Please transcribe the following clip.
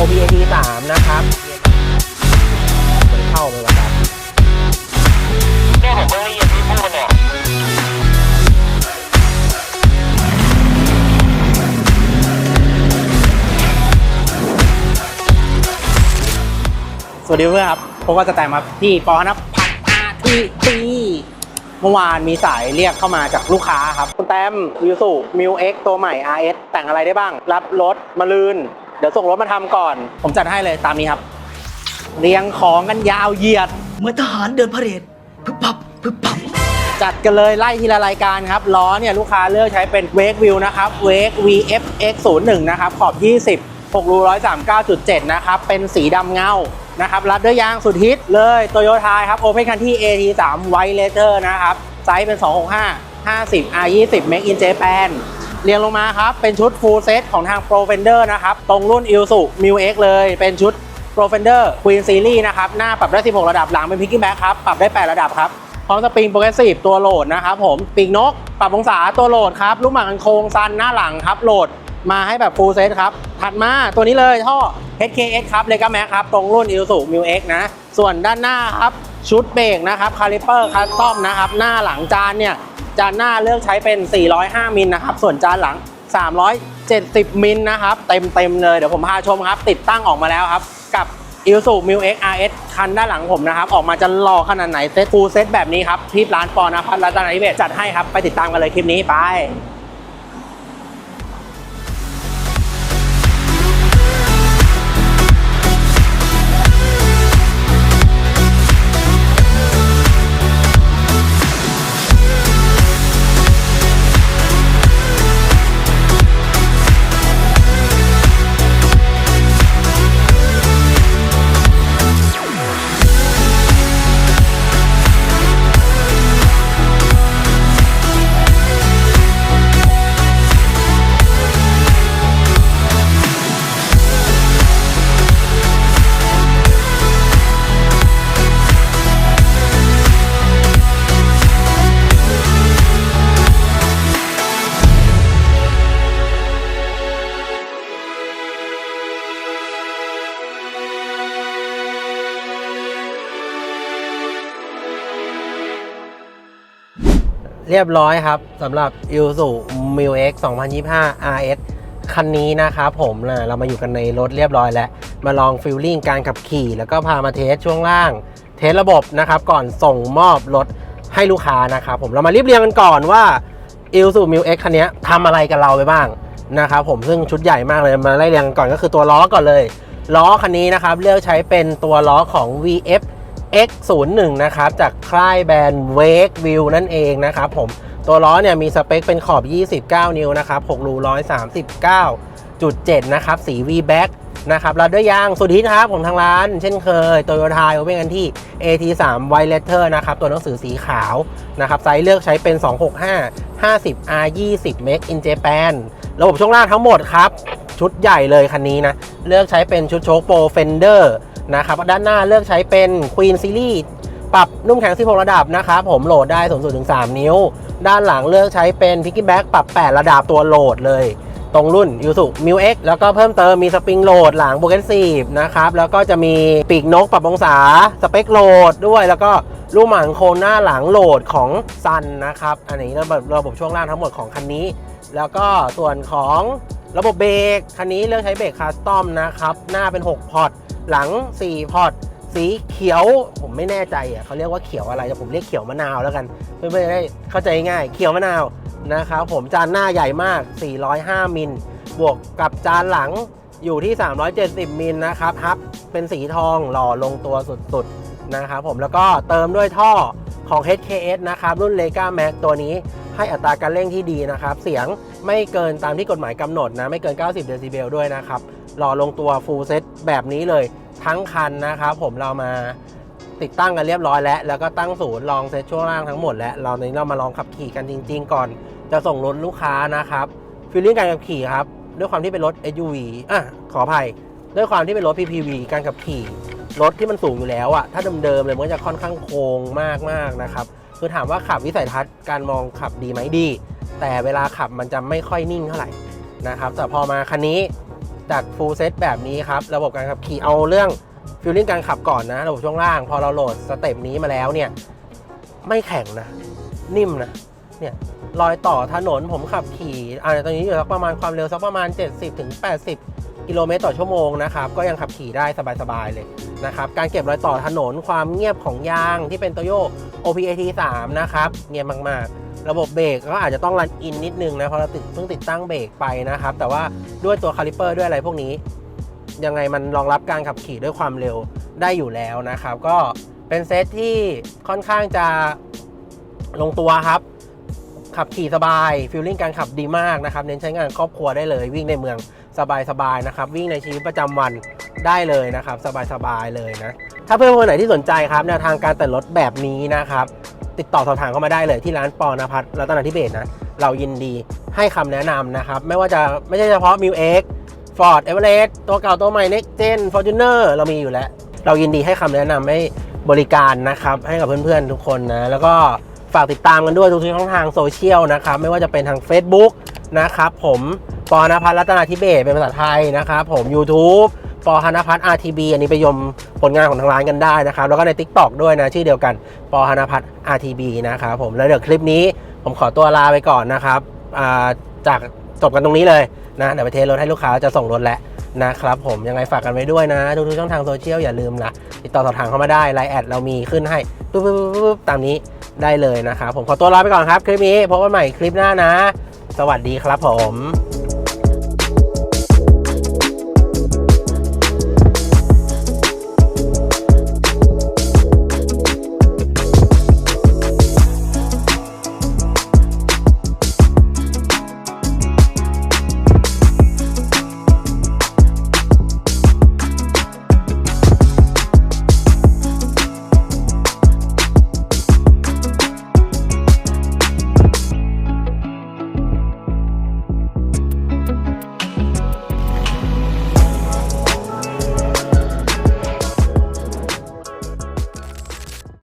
OBAD 3นะครับมันเข้าไปวะครับเนี่ยผมไม่ได้ยินพี่พูดเนี่ยสวัสดีเพื่อนครับผมก็จะแต่งมาที่ปอนะผัดอาทีทีเมื่อวานมีสายเรียกเข้ามาจากลูกค้าครับ คุณแต้มวิวสุมิวเอ็กตัวใหม่ RS แต่งอะไรได้บ้าง รับรถมาลืน เดี๋ยวส่งรถมาทำก่อน ผมจัดให้เลยตามนี้ครับ เรียงของกันยาวเหยียดเหมื่อนทหารเดินพาเหรดพึบพับพึบพับจัดกันเลยไล่ทีละรายการครับล้อเนี่ยลูกค้าเลือกใช้เป็น Wake View นะครับ Wake VFX 0 1นะครับขอบ 20 6รู139.7 นะครับ เป็นสีดำเงานะครับรัดด้วยยางสุดฮิตเลยโตโยต้าครับ Open Country AT3 White Leather นะครับ ไซส์เป็น 265 50 R20 Make in Japan เรียงลงมาครับ เป็นชุด Full Set ของทาง Pro Fender นะครับ ตรงรุ่น Isuzu Mu X เลยเป็นชุด Pro Fender Queen Series นะครับ หน้าปรับได้ 16 ระดับหลังเป็น Piggyback ครับ ปรับได้ 8 ระดับครับ พร้อมสปริงโปรเกรสซีฟตัวโหลดนะครับผมปีกนก ปรับองศาตัวโหลดครับลูกหมากกันโค้งซันหน้าหลังครับโหลดมาให้แบบฟูลเซตครับ ถัดมาตัวนี้เลยท่อ HKS ครับเลกาแม็กครับ ตรงรุ่น i l s u m u X นะ ส่วนด้านหน้าครับ ชุดเบรกนะครับ คาลิเปอร์คัสตอมนะครับ หน้าหลังจานเนี่ย จานหน้าเลือกใช้เป็น 405 มิลนะครับ ส่วนจานหลัง 370 มิลนะครับ เต็มเต็มๆเลย เดี๋ยวผมพาชมครับ ติดตั้งออกมาแล้วครับ กับ i l s u m u X RS คันด้านหลังผมนะครับ ออกมาจะหล่อขนาดไหนเซ็ตฟูลเซ็ตแบบนี้ครับที่ร้านปอนะพับรัตนาธิเบศจัดให้ครับ ไปติดตามกันเลยคลิปนี้ไป เรียบร้อยครับสำหรับ i l s u m u X 2025 RS คันนี้นะครับผมนะเรามาอยู่กันในรถเรียบร้อยแล้ว มาลองฟิลลิ่งการขับขี่ แล้วก็พามาเทสช่วงล่าง เทสระบบนะครับ ก่อนส่งมอบรถให้ลูกค้านะครับผมเรามารีบเรียงกันก่อนว่า i l s u m u X คันนี้ทำอะไรกับเราไปบ้างนะครับผมซึ่งชุดใหญ่มากเลยมาไล่เรียงก่อนก็คือตัวล้อก่อนเลย ล้อคันนี้นะครับเลือกใช้เป็นตัวล้อของ VF X01 นะครับ จากค่ายแบรนด์ Wake View นั่นเองนะครับผมตัวล้อเนี่ยมีสเปคเป็นขอบ 29 นิ้วนะครับ6รู139.7 นะครับ สี V back นะครับแล้วด้วยยางสุดฮิตครับของทางร้าน เช่นเคยโตโยต้าโอเ n กันที่ AT3 White Letter นะครับ ตัวหนังสือสีขาวนะครับไซส์เลือกใช้เป็น 265 50 R20 Make in Japan ระบบช่วงล่างทั้งหมดครับ ชุดใหญ่เลยคันนี้นะ เลือกใช้เป็นชุดโชคโปรเฟนเดอร์ นะครับด้านหน้าเลือกใช้เป็น Queen Series ปรับนุ่มแข็ง 16 ระดับนะครับผมโหลดได้สูงสุดถึง 3 นิ้ว ด้านหลังเลือกใช้เป็น Piggyback ปรับ 8 ระดับตัวโหลดเลย ตรงรุ่น i s u m u X แล้วก็เพิ่มเติมมีสปริงโหลดหลังโปรเกรสซีฟนะครับแล้วก็จะมีปีกนกปรับองศาสเปคโหลดด้วยแล้วก็ลูกหมางโคนหน้าหลังโหลดของซันนะครับอันนี้ระบบระบบช่วงล่างทั้งหมดของคันนี้ แล้วก็ส่วนของระบบเบรกคันนี้เลือกใช้เบรกคัสตอมนะครับหน้าเป็น 6 พอร์ต หลัง 4 พอร์ตสีเขียวผมไม่แน่ใจอะเขาเรียกว่าเขียวอะไรแต่ผมเรียกเขียวมะนาวแล้วกัน เพื่อนๆจะได้เข้าใจง่ายเขียวมะนาวนะครับผมจานหน้าใหญ่มาก 405 มิล บวกกับจานหลังอยู่ที่ 370 มิลนะครับฮับเป็นสีทองหล่อลงตัวสุดๆนะครับผมแล้วก็เติมด้วยท่อของ HKS นะครับ รุ่น Lega Max ตัวนี้ให้อัตราการเร่งที่ดีนะครับ เสียงไม่เกินตามที่กฎหมายกำหนดนะ ไม่เกิน 90 เดซิเบลด้วยนะครับหล่อลงตัว full set แบบนี้เลย ทั้งคันนะครับผมเรามาติดตั้งกันเรียบร้อยแล้ว แล้วก็ตั้งศูนย์ลองเซตช่วงล่างทั้งหมดแล้ว เราในนี้เรามาลองขับขี่กันจริง ๆ ก่อน จะส่งรถลูกค้านะครับฟีลลิ่งการขับขี่ครับ ด้วยความที่เป็นรถ SUV อะขออภัย ด้วยความที่เป็นรถ PPV การขับขี่ รถที่มันสูงอยู่แล้วอะถ้าเดิมๆเลยมันก็จะค่อนข้างโค้งมากๆนะครับคือถามว่าขับวิสัยทัศน์การมองขับดีไหมดี แต่เวลาขับมันจะไม่ค่อยนิ่งเท่าไหร่นะครับแต่พอมาคันนี้ จัด full set แบบนี้ครับ ระบบการขับขี่เอาเรื่องฟิลลิ่งการขับก่อนนะ ระบบช่วงล่าง พอเราโหลดสเต็ปนี้มาแล้วเนี่ย ไม่แข็งนะ นิ่มนะ เนี่ยรอยต่อถนนผมขับขี่อ่าตอนนี้อยู่สักประมาณความเร็วสักประมาณ 70ถึง80 กิโลเมตรต่อชั่วโมงนะครับ ก็ยังขับขี่ได้สบาย ๆ เลยนะครับ การเก็บรอยต่อถนนความเงียบของยางที่เป็นโตโย OPAT 3 นะครับ เงียบมาก ๆ ระบบเบรกก็อาจจะต้องรันอินนิดนึงนะเพราะเราติดเพิ่งติดตั้งเบรกไปนะครับ แต่ว่าด้วยตัวคาลิเปอร์ด้วยอะไรพวกนี้ ยังไงมันรองรับการขับขี่ด้วยความเร็วได้อยู่แล้วนะครับ ก็เป็นเซตที่ค่อนข้างจะลงตัวครับ ขับขี่สบายฟิลลิ่งการขับดีมากนะครับ เน้นใช้งานครอบครัวได้เลย วิ่งในเมืองสบายๆนะครับ วิ่งในชีวิตประจำวันได้เลยนะครับ สบายๆเลยนะ ถ้าเพื่อนคนไหนที่สนใจครับแนวทางการแต่งรถแบบนี้นะครับ ติดต่อสอบถามเข้ามาได้เลยที่ร้านปอนพัฒน์รัตนทิเบศนะ เรายินดีให้คำแนะนำนะครับ ไม่ว่าจะไม่ใช่เฉพาะ m ิวเอ็กฟอร์ดเอเวอเรสต์ตัวเก่าตัวใหม่เน็กเจนฟอร์จูเนอร์เรามีอยู่แล้ว เรายินดีให้คำแนะนำให้บริการนะครับ ให้กับเพื่อนๆทุกคนนะ แล้วก็ฝากติดตามกันด้วยทุกช่องทางโซเชียลนะครับ ไม่ว่าจะเป็นทาง Facebook นะครับผมปอนพัฒน์รัตนาธิเบศเป็นภาษาไทยนะครับผม YouTube ปอธนพัฒน์ RTB อันนี้ไปยมผลงานของทางร้านกันได้นะครับ แล้วก็ใน TikTok ด้วยนะ ชื่อเดียวกันปอธนพัฒน์ RTB นะครับผมแล้วเดี๋ยวคลิปนี้ผมขอตัวลาไปก่อนนะครับจากจบกันตรงนี้เลยนะเดี๋ยวไปเทสรถให้ลูกค้าจะส่งรถแล้วนะครับผมยังไงฝากกันไว้ด้วยนะทุกๆช่องทางโซเชียลอย่าลืมนะติดต่อสอบถามเข้ามาได้ไลน์แอดเรามีขึ้นให้ปุ๊บปุ๊บปุ๊บปุ๊บตามนี้ได้เลยนะครับผมขอตัวลาไปก่อนครับ คลิปนี้พบกันใหม่คลิปหน้านะ สวัสดีครับผม